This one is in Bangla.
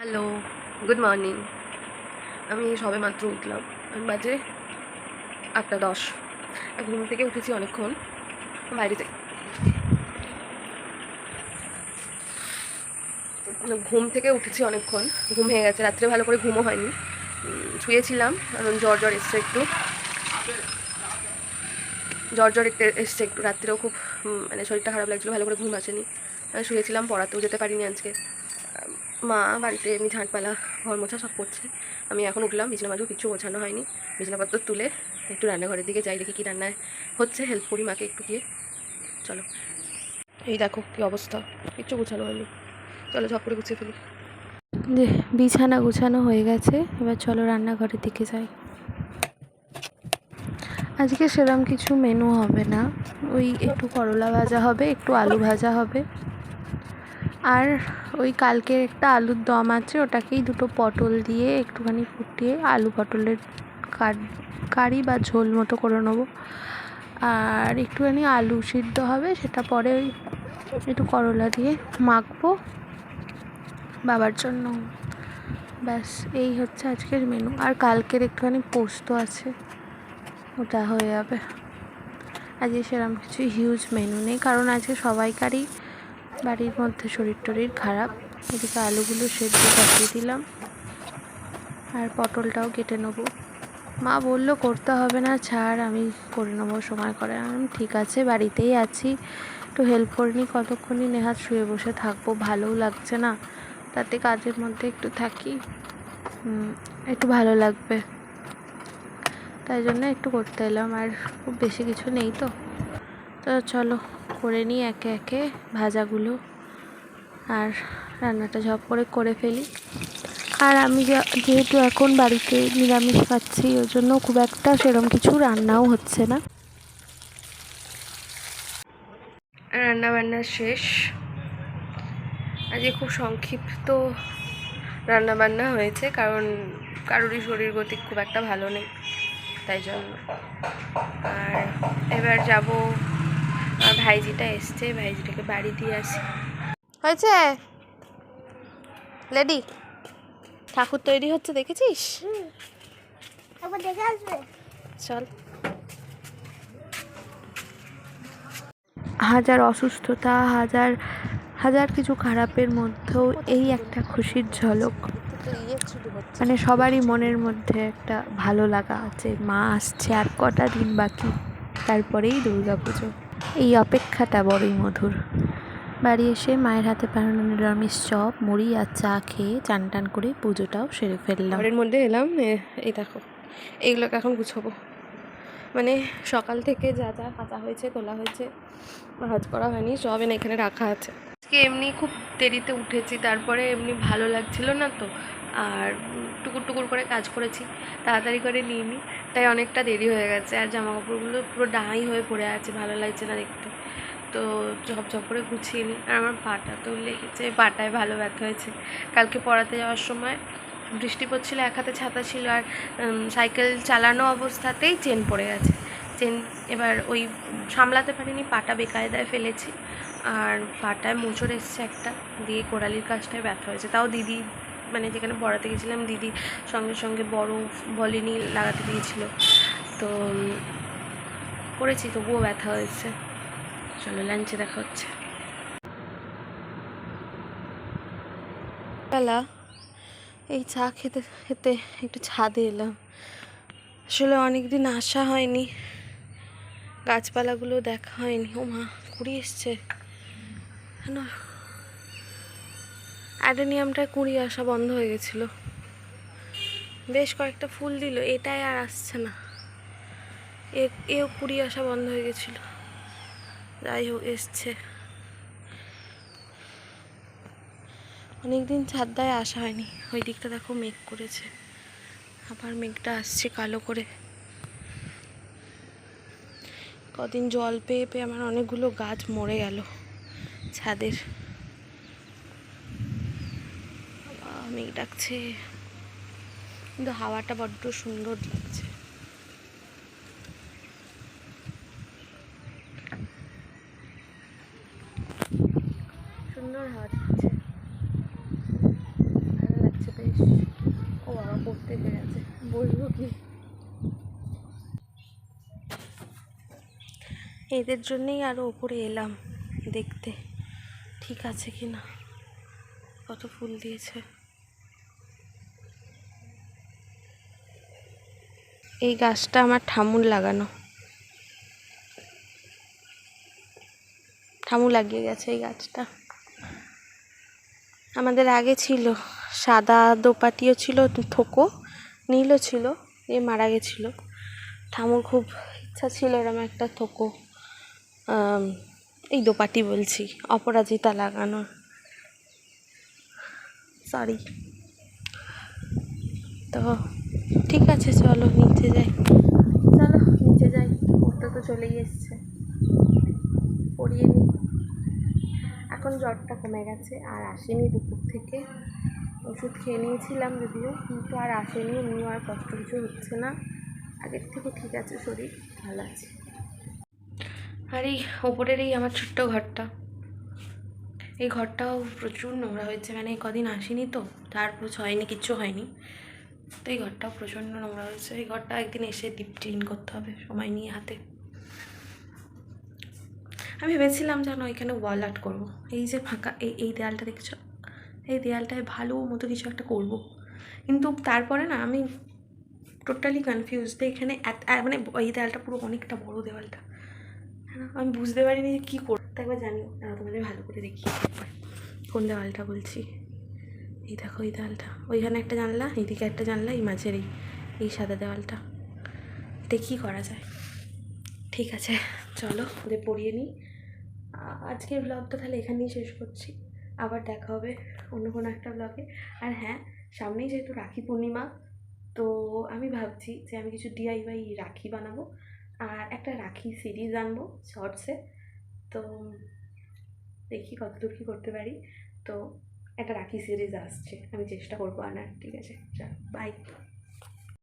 হ্যালো গুড মর্নিং আমি সবে মাত্র উঠলাম। এখন বাজে আটটা দশ। ঘুম থেকে উঠেছি অনেকক্ষণ। বাইরে থেকে ঘুম থেকে উঠেছি অনেকক্ষণ। ঘুম হয়ে গেছে। রাত্রে ভালো করে ঘুমও হয়নি। শুয়েছিলাম। এখন জ্বর জ্বর এসছে একটু। জ্বর জ্বর একটু এসছে একটু। রাত্রেও খুব মানে শরীরটা খারাপ লাগছিল। ভালো করে ঘুম আসেনি। শুয়েছিলাম পড়াতেও যেতে পারিনি আজকে। আম, মা বাড়িতে এমনি ঝাঁটপালা ঘর মোছা সব করছে। আমি এখন উঠলাম, বিছনা মাজু কিছু গোছানো হয়নি। বিছনাপত্র তুলে একটু রান্নাঘরের দিকে যাই, দেখি কী রান্নায় হচ্ছে। হেল্প করি মাকে একটু গিয়ে চলো। এই দেখো কী অবস্থা। কিচ্ছু গোছানো হয়নি। চলো ঝপ করে গুছিয়ে ফেলি। যে বিছানা গুছানো হয়ে গেছে। এবার চলো রান্নাঘরের দিকে যাই। আজকে সেরকম কিছু মেনু হবে না। ওই একটু করলা ভাজা হবে, একটু আলু ভাজা হবে। আর ওই কালকের একটা আলুর দম আছে, ওটাকেই দুটো পটল দিয়ে একটুখানি ফুটিয়ে আলু পটলের কার- বা ঝোল মতো করে নেব। আর একটুখানি আলু সিদ্ধ হবে, সেটা পরে ওই একটু করলা দিয়ে মাখবো বাবার জন্য। ব্যাস, এই হচ্ছে আজকের মেনু আর কালকের একটুখানি পোস্ত আছে, ওটা হয়ে যাবে। আজকে সেরকম কিছু হিউজ মেনু নেই, কারণ আজকে সবাইকারই বাড়ির মধ্যে শরীর টরীর খারাপ। এদিকে আলুগুলো সেদ্ধ কাটিয়ে দিলাম। আর পটলটাও কেটে নেব। মা বলল, করতে হবে না, ছাড়, আমি করে নেব, সময় করে। আমি ঠিক আছে, বাড়িতেই আছি। একটু হেল্প করে নিই কতক্ষণই নেহাত শুয়ে বসে থাকব, ভালোও লাগছে না। তাতে কাজের মধ্যে একটু থাকি একটু ভালো লাগবে। তাই জন্য একটু করতে এলাম, আর খুব বেশি কিছু নেই তো। তো চলো করে নিই একে একে ভাজাগুলো। আর রান্নাটা ঝপ করে করে ফেলি। আর আমি যেহেতু এখন বাড়িতে নিরামিষ খাচ্ছি, ওই জন্য খুব একটা সেরকম কিছু রান্নাও হচ্ছে না। রান্না বান্না শেষ। আজকে খুব সংক্ষিপ্ত রান্না বান্না হয়েছে, কারণ কারোরই শরীর গতি খুব একটা ভালো নেই, তাই জন্য। আর এবার যাব ভাইজিটা এসছে ভাইজিটাকে বাড়ি দিয়ে আসি। হয়েছে? লেডি ঠাকুর তৈরি হচ্ছে দেখেছিস? চল। হাজার অসুস্থতা হাজার হাজার কিছু খারাপের মধ্যেও এই একটা খুশির ঝলক। মানে সবারই মনের মধ্যে একটা ভালো লাগা আছে। মা আসছে আর কটা দিন বাকি তারপরেই দুর্গা পুজো এই অপেক্ষাটা বড়ই মধুর। বাড়ি এসে মায়ের হাতে পাহাড় নিরামিষ চপ, মুড়ি আর চা খেয়ে চান টান করে পুজোটাও সেরে ফেললাম। ঘরের মধ্যে এলাম এই দেখো এইগুলোকে এখন গুছবো। মানে সকাল থেকে যা যা কাঁচা হয়েছে, তোলা হয়েছে, ভাজ করা হয়নি, সব এখানে রাখা আছে। আজকে এমনি খুব দেরিতে উঠেছি, তারপরে এমনি ভালো লাগছিল না তো। আর টুকুর টুকুর করে কাজ করেছি, তাড়াতাড়ি করে নিইনি তাই অনেকটা দেরি হয়ে গেছে, আর জামা কাপড়গুলো পুরো ডাঁই হয়ে পড়ে আছে, ভালো লাগছে না দেখতে। তো ঝপ ঝপ করে গুছিয়ে নিই আর আমার পাটা তো লেগেছে, পাটায় ভালো ব্যথা হয়েছে। কালকে পড়াতে যাওয়ার সময় বৃষ্টি পড়ছিল, এক হাতে ছাতা ছিল আর সাইকেল চালানো অবস্থাতেই চেন পড়ে গেছে। চেন এবার ওই সামলাতে পারিনি, পাটা বেকায়দায় ফেলেছি। আর পাটায় মোচড় এসছে একটা, দিয়ে কোড়ালির কাজটায় ব্যথা হয়েছে। তাও দিদি মানে যেখানে পড়াতে গেছিলাম, দিদি সঙ্গে সঙ্গে বড় বলিনি লাগাতে দিয়েছিল। তো করেছি, তবুও ব্যথা হয়েছে। চলো লাঞ্চে দেখা হচ্ছে। বেলা, এই চা খেতে খেতে একটু ছাদে এলাম। আসলে অনেক দিন আসা হয়নি। গাছপালাগুলো দেখা হয়নি। ও মা, কুড়ি এসছে। কেন অ্যাডেনিয়ামটা কুড়ি আসা বন্ধ হয়ে গেছিল। বেশ কয়েকটা ফুল দিল, এটাই আর আসছে না। এও কুড়ি আসা বন্ধ হয়ে গেছিল। যাই হোক, এসছে। অনেকদিন ছাদটায় আসা হয়নি। ওই দিকটা দেখো মেঘ করেছে। আবার মেঘটা আসছে কালো করে। কদিন জল পেয়ে পেয়ে আমার অনেকগুলো গাছ মরে গেল ছাদের। মেঘ ডাকছে। কিন্তু হাওয়াটা বড্ড সুন্দর লাগছে। সুন্দর হাওয়া দিচ্ছে। ভালো লাগছে ও বাবা, পড়তে গেছে বলব কি? এদের জন্যেই আরও ওপরে এলাম, দেখতে। ঠিক আছে কি না? কত ফুল দিয়েছে। এই গাছটা আমার ঠামুর লাগানো। ঠামু লাগিয়ে গেছে এই গাছটা। আমাদের আগে ছিল, সাদা দোপাটিও ছিল, থোকো, নীলও ছিল, এ মারা গেছিল। ঠামুর খুব ইচ্ছা ছিল এরকম একটা থোকো। এই দোপাটি বলছি, অপরাজিতা লাগানো। সরি তো ঠিক আছে, চলো নিচে যাই। চলো নিচে যাই, পড়তে তো চলেই এসছে। পড়িয়ে নিই এখন জ্বরটা কমে গেছে, আর আসেনি দুপুর থেকে। ওষুধ খেয়ে নিয়েছিলাম যদিও, কিন্তু আর আসেনি, এমনিও আর কষ্ট কিছু হচ্ছে না। আগের থেকে ঠিক আছে, শরীর ভালো আছে। আর এই ওপরের এই আমার ছোট্ট ঘরটা। এই ঘরটাও প্রচুর নোংরা হয়েছে মানে কদিন আসেনি তো তারপর হয়নি কিচ্ছু হয়নি। তো এই ঘরটাও প্রচণ্ড নোংরা হয়েছে। এই ঘরটা একদিন এসে ডিপ ক্লিন করতে হবে, সময় নিয়ে হাতে। আমি ভেবেছিলাম যেন এখানে ওয়াল আর্ট করব। এই যে ফাঁকা, এই এই দেয়ালটা দেখছ? এই দেয়ালটায় ভালো মতো কিছু একটা করব। কিন্তু তারপরে না, আমি টোটালি কনফিউজ এখানে মানে এই দেয়ালটা পুরো অনেকটা বড় দেওয়ালটা আমি বুঝতে পারিনি যে কী করব একবার জানিও দাঁড়াও তোমাদের ভালো করে দেখি কোন দেওয়ালটা বলছি? এই দেখো, এই দেওয়ালটা। ওইখানে একটা জানলা, এইদিকে একটা জানলা, এই মাঝের এই এই সাদা দেওয়ালটা। এটা কী করা যায়? ঠিক আছে, চলো, ওদের পড়িয়ে নিই। আজকের ব্লগটা তাহলে এখানেই শেষ করছি। আবার দেখা হবে অন্য কোনো একটা ব্লগে আর হ্যাঁ সামনেই যেহেতু রাখি পূর্ণিমা, তো আমি ভাবছি যে আমি কিছু ডিআইওয়াই রাখি বানাবো। আর একটা রাখি সিরিজ আনব শর্টসে তো দেখি কতদূর কী করতে পারি। তো একটা রাখি সিরিজ আসছে আমি চেষ্টা করব আনার ঠিক আছে? চল বাই